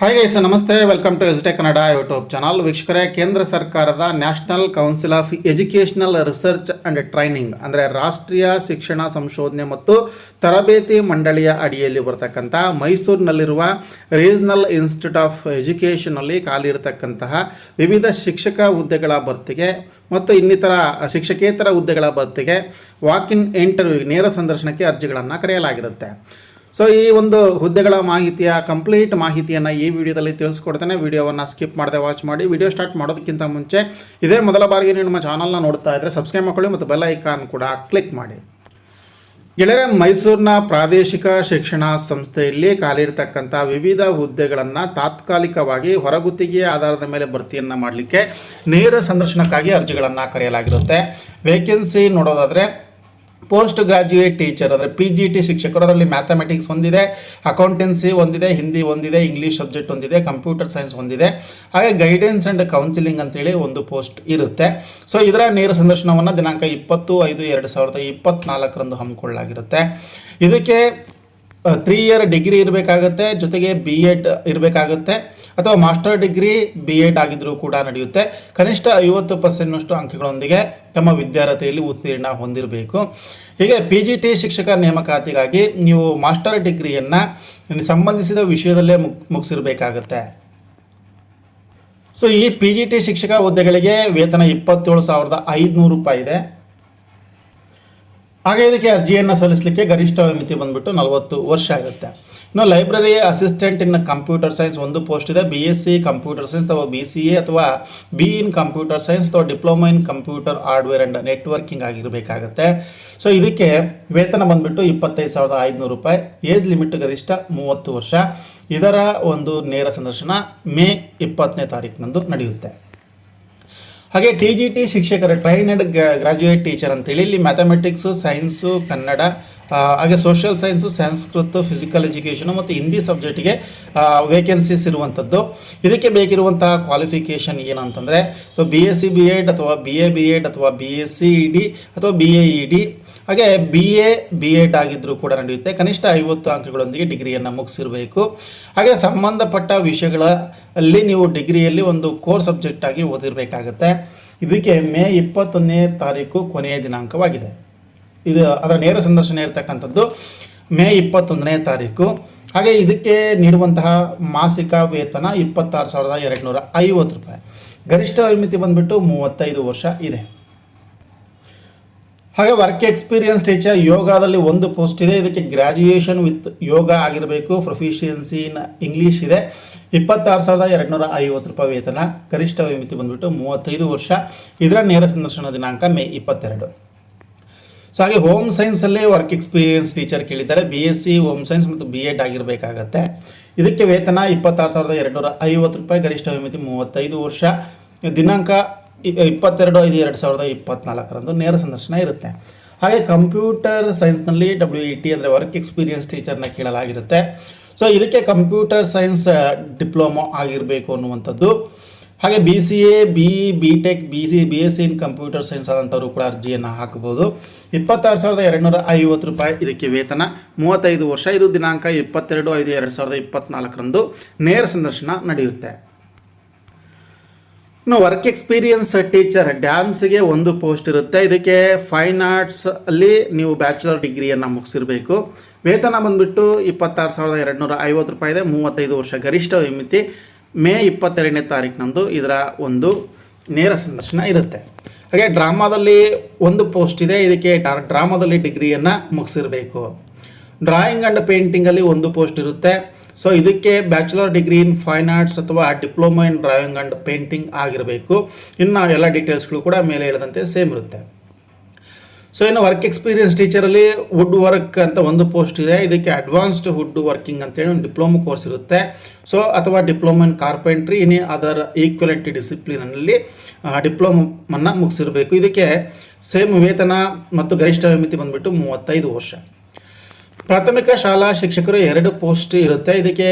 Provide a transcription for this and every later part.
Hi guys ನಮಸ್ತೆ. Welcome to ಎಸ್ಟೆ Kannada YouTube channel ವೀಕ್ಷಕರೇ, ಕೇಂದ್ರ ಸರ್ಕಾರದ national council of educational research and training ಅಂದರೆ ರಾಷ್ಟ್ರೀಯ ಶಿಕ್ಷಣ ಸಂಶೋಧನೆ ಮತ್ತು ತರಬೇತಿ ಮಂಡಳಿಯ ಅಡಿಯಲ್ಲಿ ಬರ್ತಕ್ಕಂಥ ಮೈಸೂರಿನಲ್ಲಿರುವ ರೀಜನಲ್ ಇನ್ಸ್ಟಿಟ್ಯೂಟ್ ಆಫ್ ಎಜುಕೇಷನಲ್ಲಿ ಖಾಲಿರ್ತಕ್ಕಂತಹ ವಿವಿಧ ಶಿಕ್ಷಕ ಹುದ್ದೆಗಳ ಭರ್ತಿಗೆ ಮತ್ತು ಇನ್ನಿತರ ಶಿಕ್ಷಕೇತರ ಹುದ್ದೆಗಳ ಭರ್ತಿಗೆ ವಾಕ್ ಇನ್ ಇಂಟರ್ವ್ಯೂ ನೇರ ಸಂದರ್ಶನಕ್ಕೆ ಅರ್ಜಿಗಳನ್ನು ಕರೆಯಲಾಗಿರುತ್ತೆ. ಸೊ ಈ ಒಂದು ಹುದ್ದೆಗಳ ಮಾಹಿತಿಯ ಕಂಪ್ಲೀಟ್ ಮಾಹಿತಿಯನ್ನು ಈ ವಿಡಿಯೋದಲ್ಲಿ ತಿಳಿಸ್ಕೊಡ್ತೇನೆ. ವಿಡಿಯೋವನ್ನು ಸ್ಕಿಪ್ ಮಾಡದೆ ವಾಚ್ ಮಾಡಿ. ವಿಡಿಯೋ ಸ್ಟಾರ್ಟ್ ಮಾಡೋದಕ್ಕಿಂತ ಮುಂಚೆ ಇದೇ ಮೊದಲ ಬಾರಿಗೆ ನೀವು ನಮ್ಮ ಚಾನಲ್ನ ನೋಡ್ತಾ ಇದ್ದರೆ ಸಬ್ಸ್ಕ್ರೈಬ್ ಮಾಡ್ಕೊಳ್ಳಿ ಮತ್ತು ಬೆಲ್ ಐಕಾನ್ ಕೂಡ ಕ್ಲಿಕ್ ಮಾಡಿ. ಗೆಳೆಯರೆ, ಮೈಸೂರಿನ ಪ್ರಾದೇಶಿಕ ಶಿಕ್ಷಣ ಸಂಸ್ಥೆಯಲ್ಲಿ ಖಾಲಿರ್ತಕ್ಕಂಥ ವಿವಿಧ ಹುದ್ದೆಗಳನ್ನು ತಾತ್ಕಾಲಿಕವಾಗಿ ಹೊರಗುತ್ತಿಗೆ ಆಧಾರದ ಮೇಲೆ ಭರ್ತಿಯನ್ನು ಮಾಡಲಿಕ್ಕೆ ನೇರ ಸಂದರ್ಶನಕ್ಕಾಗಿ ಅರ್ಜಿಗಳನ್ನು ಕರೆಯಲಾಗಿರುತ್ತೆ. ವೇಕೆನ್ಸಿ ನೋಡೋದಾದರೆ ಪೋಸ್ಟ್ ಗ್ರಾಜ್ಯುಯೇಟ್ ಟೀಚರ್ ಅಂದರೆ ಪಿ ಜಿ ಟಿ ಶಿಕ್ಷಕರು, ಅದರಲ್ಲಿ ಮ್ಯಾಥಮೆಟಿಕ್ಸ್ ಹೊಂದಿದೆ ಅಕೌಂಟೆನ್ಸಿ ಹೊಂದಿದೆ ಹಿಂದಿ ಹೊಂದಿದೆ ಇಂಗ್ಲೀಷ್ ಸಬ್ಜೆಕ್ಟ್ ಹೊಂದಿದೆ ಕಂಪ್ಯೂಟರ್ ಸೈನ್ಸ್ ಹೊಂದಿದೆ. ಹಾಗೆ ಗೈಡೆನ್ಸ್ ಆ್ಯಂಡ್ ಕೌನ್ಸಿಲಿಂಗ್ ಅಂತೇಳಿ ಒಂದು ಪೋಸ್ಟ್ ಇರುತ್ತೆ. ಸೊ ಇದರ ನೇರ ಸಂದರ್ಶನವನ್ನು ದಿನಾಂಕ ಇಪ್ಪತ್ತು ಐದು ಎರಡು ಸಾವಿರದ ಇಪ್ಪತ್ತ್ನಾಲ್ಕರಂದು ಹಮ್ಮಿಕೊಳ್ಳಲಾಗಿರುತ್ತೆ. ಇದಕ್ಕೆ ತ್ರೀ ಇಯರ್ ಡಿಗ್ರಿ ಇರಬೇಕಾಗುತ್ತೆ, ಜೊತೆಗೆ ಬಿ ಎಡ್ ಇರಬೇಕಾಗುತ್ತೆ, ಅಥವಾ ಮಾಸ್ಟರ್ ಡಿಗ್ರಿ ಬಿ ಎಡ್ ಆಗಿದ್ರೂ ಕೂಡ ನಡೆಯುತ್ತೆ. ಕನಿಷ್ಠ ಐವತ್ತು ಪರ್ಸೆಂಟ್ನಷ್ಟು ಅಂಕಗಳೊಂದಿಗೆ ತಮ್ಮ ವಿದ್ಯಾರ್ಥಿಯಲ್ಲಿ ಉತ್ತೀರ್ಣ ಹೊಂದಿರಬೇಕು. ಹೀಗೆ ಪಿ ಜಿ ಟಿ ಶಿಕ್ಷಕ ನೇಮಕಾತಿಗಾಗಿ ನೀವು ಮಾಸ್ಟರ್ ಡಿಗ್ರಿಯನ್ನು ಸಂಬಂಧಿಸಿದ ವಿಷಯದಲ್ಲೇ ಮುಗ್, ಮುಗಿಸಿರಬೇಕಾಗತ್ತೆ. ಸೊ ಈ ಪಿ ಜಿ ಟಿ ಶಿಕ್ಷಕ ಹುದ್ದೆಗಳಿಗೆ ವೇತನ ಇಪ್ಪತ್ತೇಳು ಸಾವಿರದ ಐದುನೂರು ರೂಪಾಯಿ ಇದೆ. ಹಾಗೆ ಇದಕ್ಕೆ ಅರ್ಜಿಯನ್ನು ಸಲ್ಲಿಸಲಿಕ್ಕೆ ಗರಿಷ್ಠ ಮಿತಿ ಬಂದ್ಬಿಟ್ಟು ನಲವತ್ತು ವರ್ಷ ಆಗುತ್ತೆ. ಇನ್ನು library assistant in computer science ಒಂದು ಪೋಸ್ಟ್ ಇದೆ. B S C computer science ಅಥವಾ ಬಿ ಸಿ ಎ ಅಥವಾ ಬಿ ಇನ್ ಕಂಪ್ಯೂಟರ್ ಸೈನ್ಸ್ ಅಥವಾ diploma in computer hardware and networking ಆಗಿರಬೇಕಾಗತ್ತೆ. So ಇದಕ್ಕೆ ವೇತನ ಬಂದ್ಬಿಟ್ಟು ಇಪ್ಪತ್ತೈದು ಸಾವಿರದ ಐದುನೂರು ರೂಪಾಯಿ. ಏಜ್ ಲಿಮಿಟ್ ಗರಿಷ್ಠ ಮೂವತ್ತು ವರ್ಷ. ಇದರ ಒಂದು ನೇರ ಸಂದರ್ಶನ ಮೇ ಇಪ್ಪತ್ತನೇ ತಾರೀಕಿನಂದು ನಡೆಯುತ್ತೆ. ಹಾಗೆ ಟಿ ಜಿ ಟಿ ಶಿಕ್ಷಕರ ಟ್ರೈನಡ್ ಗ್ರಾಜ್ಯುಯೇಟ್ ಟೀಚರ್ ಅಂತೇಳಿ ಇಲ್ಲಿ ಮ್ಯಾಥಮೆಟಿಕ್ಸು ಸೈನ್ಸು ಕನ್ನಡ ಹಾಗೆ social science Sanskrit physical education ಮತ್ತು ಹಿಂದಿ ಸಬ್ಜೆಕ್ಟಿಗೆ ವೇಕೆನ್ಸೀಸ್ ಇರುವಂಥದ್ದು ಇದಕ್ಕೆ ಬೇಕಿರುವಂತಹ ಕ್ವಾಲಿಫಿಕೇಷನ್ ಏನಂತಂದರೆ so B S C B Ed ಅಥವಾ ಬಿ ಎ ಬಿ ಎಡ್ ಅಥವಾ B S C E D ಅಥವಾ ಬಿ ಎ ಇ ಡಿ ಹಾಗೆ ಬಿ ಎ ಬಿ ಎಡ್ ಆಗಿದ್ದರೂ ಕೂಡ ನಡೆಯುತ್ತೆ. ಕನಿಷ್ಠ ಐವತ್ತು ಅಂಕಗಳೊಂದಿಗೆ ಡಿಗ್ರಿಯನ್ನು ಮುಗಿಸಿರಬೇಕು. ಹಾಗೆ ಸಂಬಂಧಪಟ್ಟ ವಿಷಯಗಳಲ್ಲಿ ನೀವು ಡಿಗ್ರಿಯಲ್ಲಿ ಒಂದು ಕೋರ್ ಸಬ್ಜೆಕ್ಟಾಗಿ ಓದಿರಬೇಕಾಗತ್ತೆ. ಇದಕ್ಕೆ ಮೇ ಇಪ್ಪತ್ತೊಂದನೇ ತಾರೀಕು ಕೊನೆಯ ದಿನಾಂಕವಾಗಿದೆ. ಇದು ಅದರ ನೇರ ಸಂದರ್ಶನ ಇರತಕ್ಕಂಥದ್ದು ಮೇ ಇಪ್ಪತ್ತೊಂದನೇ ತಾರೀಕು. ಹಾಗೆ ಇದಕ್ಕೆ ನೀಡುವಂತಹ ಮಾಸಿಕ ವೇತನ ಇಪ್ಪತ್ತಾರು ಸಾವಿರದ ಎರಡು ನೂರ ಐವತ್ತು ರೂಪಾಯಿ. ಗರಿಷ್ಠ ಮಿತಿ ಬಂದ್ಬಿಟ್ಟು ಮೂವತ್ತೈದು ವರ್ಷ ಇದೆ. ಹಾಗೆ ವರ್ಕ್ ಎಕ್ಸ್ಪೀರಿಯನ್ಸ್ ಟೀಚರ್ ಯೋಗದಲ್ಲಿ ಒಂದು ಪೋಸ್ಟ್ ಇದೆ. ಇದಕ್ಕೆ ಗ್ರ್ಯಾಜುಯೇಷನ್ ವಿತ್ ಯೋಗ ಆಗಿರಬೇಕು. ಪ್ರೊಫಿಷಿಯನ್ಸಿ ಇನ್ ಇಂಗ್ಲೀಷ್ ಇದೆ. ಇಪ್ಪತ್ತಾರು ಸಾವಿರದ ಎರಡು ನೂರ ಐವತ್ತು ರೂಪಾಯಿ ವೇತನ ಗರಿಷ್ಠ ಮಿತಿ ಬಂದ್ಬಿಟ್ಟು ಮೂವತ್ತೈದು ವರ್ಷ. ಇದರ ನೇರ ಸಂದರ್ಶನ ದಿನಾಂಕ ಮೇ ಇಪ್ಪತ್ತೆರಡು. ಸೊ ಹಾಗೆ ಹೋಮ್ ಸೈನ್ಸಲ್ಲಿ ವರ್ಕ್ ಎಕ್ಸ್ಪೀರಿಯನ್ಸ್ ಟೀಚರ್ ಕೇಳಿದ್ದಾರೆ. B S C home science ಮತ್ತು ಬಿ ಎಡ್ ಆಗಿರಬೇಕಾಗತ್ತೆ. ಇದಕ್ಕೆ ವೇತನ ಇಪ್ಪತ್ತಾರು ಸಾವಿರದ ಎರಡು ನೂರ ಐವತ್ತು ರೂಪಾಯಿ, ಗರಿಷ್ಠ ವಿಮಿತಿ ಮೂವತ್ತೈದು ವರ್ಷ. ದಿನಾಂಕ ಇಪ್ಪತ್ತೆರಡು ಐದು ಎರಡು ಸಾವಿರದ ಇಪ್ಪತ್ನಾಲ್ಕರಂದು ನೇರ ಸಂದರ್ಶನ ಇರುತ್ತೆ. ಹಾಗೆ ಕಂಪ್ಯೂಟರ್ ಸೈನ್ಸ್ನಲ್ಲಿ ಡಬ್ಲ್ಯೂ ಇ ಟಿ ಅಂದರೆ ವರ್ಕ್ ಎಕ್ಸ್ಪೀರಿಯನ್ಸ್ ಟೀಚರ್ನ ಕೇಳಲಾಗಿರುತ್ತೆ. ಸೊ ಇದಕ್ಕೆ ಕಂಪ್ಯೂಟರ್ ಸೈನ್ಸ್ ಡಿಪ್ಲೊಮೊ ಆಗಿರಬೇಕು ಅನ್ನುವಂಥದ್ದು. ಹಾಗೆ B C A B B tech B C B S C in computer science ಆದಂಥವರು ಕೂಡ ಅರ್ಜಿಯನ್ನು ಹಾಕಬಹುದು ಇಪ್ಪತ್ತಾರು ಸಾವಿರದ ಎರಡುನೂರ ಐವತ್ತು ರೂಪಾಯಿ ಇದಕ್ಕೆ ವೇತನ. ಮೂವತ್ತೈದು ವರ್ಷ ಇದು ದಿನಾಂಕ, ಇಪ್ಪತ್ತೆರಡು, ಐದು, ಎರಡು ಸಾವಿರದ ಇಪ್ಪತ್ನಾಲ್ಕರಂದು ನೇರ ಸಂದರ್ಶನ ನಡೆಯುತ್ತೆ. ಇನ್ನು ವರ್ಕ್ ಎಕ್ಸ್ಪೀರಿಯನ್ಸ್ ಟೀಚರ್ ಡ್ಯಾನ್ಸ್ಗೆ ಒಂದು ಪೋಸ್ಟ್ ಇರುತ್ತೆ. ಇದಕ್ಕೆ ಫೈನ್ ಆರ್ಟ್ಸ್ ಅಲ್ಲಿ ನೀವು ಬ್ಯಾಚುಲರ್ ಡಿಗ್ರಿಯನ್ನು ಮುಗಿಸಿರಬೇಕು. ವೇತನ ಬಂದ್ಬಿಟ್ಟು ಇಪ್ಪತ್ತಾರು ಸಾವಿರದ ಎರಡುನೂರ ಐವತ್ತು ರೂಪಾಯಿ ಇದೆ. ಮೂವತ್ತೈದು ವರ್ಷ ಗರಿಷ್ಠ ಮಿತಿ. ಮೇ ಇಪ್ಪತ್ತೆರಡನೇ ತಾರೀಕಿನಂದು ಇದರ ಒಂದು ನೇರ ಸಂದರ್ಶನ ಇರುತ್ತೆ. ಹಾಗೆ ಡ್ರಾಮಾದಲ್ಲಿ ಒಂದು ಪೋಸ್ಟ್ ಇದೆ, ಇದಕ್ಕೆ ಡ್ರಾಮಾದಲ್ಲಿ ಡಿಗ್ರಿಯನ್ನು ಮುಗಿಸಿರಬೇಕು. ಡ್ರಾಯಿಂಗ್ ಆ್ಯಂಡ್ ಪೇಂಟಿಂಗಲ್ಲಿ ಒಂದು ಪೋಸ್ಟ್ ಇರುತ್ತೆ. ಸೊ ಇದಕ್ಕೆ bachelor degree in fine arts ಅಥವಾ diploma in drawing and painting ಆಗಿರಬೇಕು. ಇನ್ನು ಎಲ್ಲ ಡೀಟೇಲ್ಸ್ಗಳು ಕೂಡ ಮೇಲೆ ಹೇಳಿದಂತೆ ಸೇಮ್ ಇರುತ್ತೆ. ಸೊ ಇನ್ನು ವರ್ಕ್ ಎಕ್ಸ್ಪೀರಿಯನ್ಸ್ ಟೀಚರಲ್ಲಿ ವುಡ್ ವರ್ಕ್ ಅಂತ ಒಂದು ಪೋಸ್ಟ್ ಇದೆ. ಇದಕ್ಕೆ ಅಡ್ವಾನ್ಸ್ಡ್ ವುಡ್ ವರ್ಕಿಂಗ್ ಅಂತೇಳಿ ಒಂದು ಡಿಪ್ಲೊಮಾ ಕೋರ್ಸ್ ಇರುತ್ತೆ. ಸೊ ಅಥವಾ diploma in carpentry in other equivalent ಡಿಸಿಪ್ಲಿನಲ್ಲಿ ಡಿಪ್ಲೊಮನ್ನು ಮುಗಿಸಿರಬೇಕು. ಇದಕ್ಕೆ ಸೇಮ್ ವೇತನ ಮತ್ತು ಗರಿಷ್ಠ ಮಿತಿ ಬಂದ್ಬಿಟ್ಟು ಮೂವತ್ತೈದು ವರ್ಷ. ಪ್ರಾಥಮಿಕ ಶಾಲಾ ಶಿಕ್ಷಕರು ಎರಡು ಪೋಸ್ಟ್ ಇರುತ್ತೆ. ಇದಕ್ಕೆ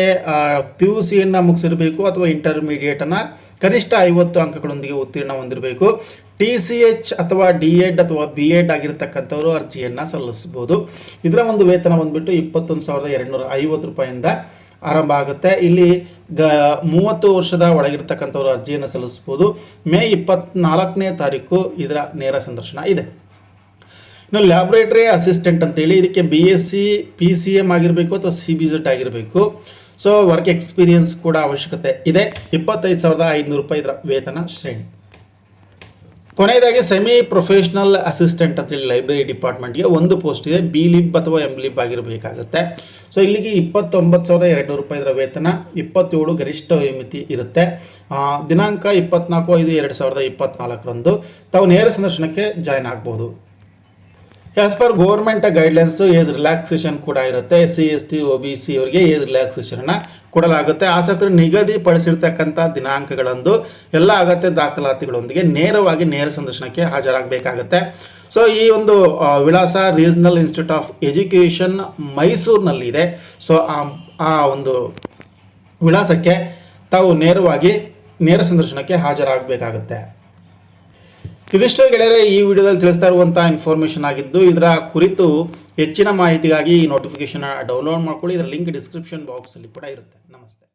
ಪಿ ಯು ಸಿಯನ್ನು ಮುಗಿಸಿರಬೇಕು ಅಥವಾ ಇಂಟರ್ಮೀಡಿಯೇಟನ್ನು ಕನಿಷ್ಠ ಐವತ್ತು ಅಂಕಗಳೊಂದಿಗೆ ಉತ್ತೀರ್ಣ ಹೊಂದಿರಬೇಕು. ಟಿ ಸಿ ಎಚ್ ಅಥವಾ ಡಿ ಎಡ್ ಅಥವಾ ಬಿ ಎಡ್ ಆಗಿರ್ತಕ್ಕಂಥವರು ಅರ್ಜಿಯನ್ನು ಸಲ್ಲಿಸ್ಬೋದು ಇದರ ಒಂದು ವೇತನ ಬಂದ್ಬಿಟ್ಟು ಇಪ್ಪತ್ತೊಂದು ಸಾವಿರದ ಎರಡುನೂರ ಐವತ್ತು ರೂಪಾಯಿಂದ ಆರಂಭ ಆಗುತ್ತೆ. ಇಲ್ಲಿ ಗ ಮೂವತ್ತು ವರ್ಷದ ಒಳಗಿರ್ತಕ್ಕಂಥವ್ರು ಅರ್ಜಿಯನ್ನು ಸಲ್ಲಿಸ್ಬೋದು ಮೇ ಇಪ್ಪತ್ನಾಲ್ಕನೇ ತಾರೀಕು ಇದರ ನೇರ ಸಂದರ್ಶನ ಇದೆ. ಇನ್ನು ಲ್ಯಾಬ್ರೇಟರಿ ಅಸಿಸ್ಟೆಂಟ್ ಅಂತೇಳಿ ಇದಕ್ಕೆ B S C, P C M ಆಗಿರಬೇಕು ಅಥವಾ ಸಿ ಬಿ ಜೆಡ್ ಆಗಿರಬೇಕು. ಸೊ, ವರ್ಕ್ ಎಕ್ಸ್ಪೀರಿಯನ್ಸ್ ಕೂಡ ಅವಶ್ಯಕತೆ ಇದೆ. ಇಪ್ಪತ್ತೈದು ಸಾವಿರದ ಐದುನೂರು ರೂಪಾಯಿ ಇದರ ವೇತನ ಶ್ರೇಣಿ. ಕೊನೆಯದಾಗಿ ಸೆಮಿ ಪ್ರೊಫೆಷ್ನಲ್ ಅಸಿಸ್ಟೆಂಟ್ ಅಂತೇಳಿ ಲೈಬ್ರರಿ ಡಿಪಾರ್ಟ್ಮೆಂಟ್ಗೆ ಒಂದು ಪೋಸ್ಟ್ ಇದೆ ಬಿ ಲಿಬ್ ಅಥವಾ ಎಂ ಲಿಬ್ ಆಗಿರಬೇಕಾಗುತ್ತೆ. ಸೊ ಇಲ್ಲಿಗೆ ಇಪ್ಪತ್ತೊಂಬತ್ತು ಸಾವಿರದ ಎರಡು ರೂಪಾಯಿ ಇದರ ವೇತನ, ಇಪ್ಪತ್ತೇಳು ಗರಿಷ್ಠ ಮಿತಿ ಇರುತ್ತೆ. ದಿನಾಂಕ ಇಪ್ಪತ್ನಾಲ್ಕು ಐದು ಎರಡು ಸಾವಿರದ ಇಪ್ಪತ್ನಾಲ್ಕರಂದು ತಾವು ನೇರ ಸಂದರ್ಶನಕ್ಕೆ ಜಾಯ್ನ್ ಆಗ್ಬೋದು. As per government guidelines age relaxation ಕೂಡ ಇರುತ್ತೆ. S C S T O B C ಅವರಿಗೆ ಏಜ್ ರಿಲ್ಯಾಕ್ಸೇಷನ್ನ ಕೊಡಲಾಗುತ್ತೆ. ಆಸಕ್ತರು ನಿಗದಿಪಡಿಸಿರ್ತಕ್ಕಂಥ ದಿನಾಂಕಗಳಂದು ಎಲ್ಲ ಅಗತ್ಯ ದಾಖಲಾತಿಗಳೊಂದಿಗೆ ನೇರವಾಗಿ ನೇರ ಸಂದರ್ಶನಕ್ಕೆ ಹಾಜರಾಗಬೇಕಾಗತ್ತೆ. ಸೊ ಈ ಒಂದು ವಿಳಾಸ ರೀಜನಲ್ ಇನ್ಸ್ಟಿಟ್ಯೂಟ್ ಆಫ್ ಎಜುಕೇಷನ್ ಮೈಸೂರಿನಲ್ಲಿದೆ. ಸೊ ಆ ಒಂದು ವಿಳಾಸಕ್ಕೆ ತಾವು ನೇರವಾಗಿ ನೇರ ಸಂದರ್ಶನಕ್ಕೆ ಹಾಜರಾಗಬೇಕಾಗುತ್ತೆ. ಇದಿಷ್ಟು ಗೆಳೆಯರೆ, ಈ ವಿಡಿಯೋದಲ್ಲಿ ತಿಳಿಸ್ತಾ ಇರುವಂಥ ಇನ್ಫಾರ್ಮೇಷನ್ ಆಗಿದ್ದು, ಇದರ ಕುರಿತು ಹೆಚ್ಚಿನ ಮಾಹಿತಿಗಾಗಿ ಈ ನೋಟಿಫಿಕೇಶನ್ ಡೌನ್ಲೋಡ್ ಮಾಡ್ಕೊಳ್ಳಿ. ಇದರ ಲಿಂಕ್ ಡಿಸ್ಕ್ರಿಪ್ಷನ್ ಬಾಕ್ಸಲ್ಲಿ ಕೂಡ ಇರುತ್ತೆ. ನಮಸ್ತೆ.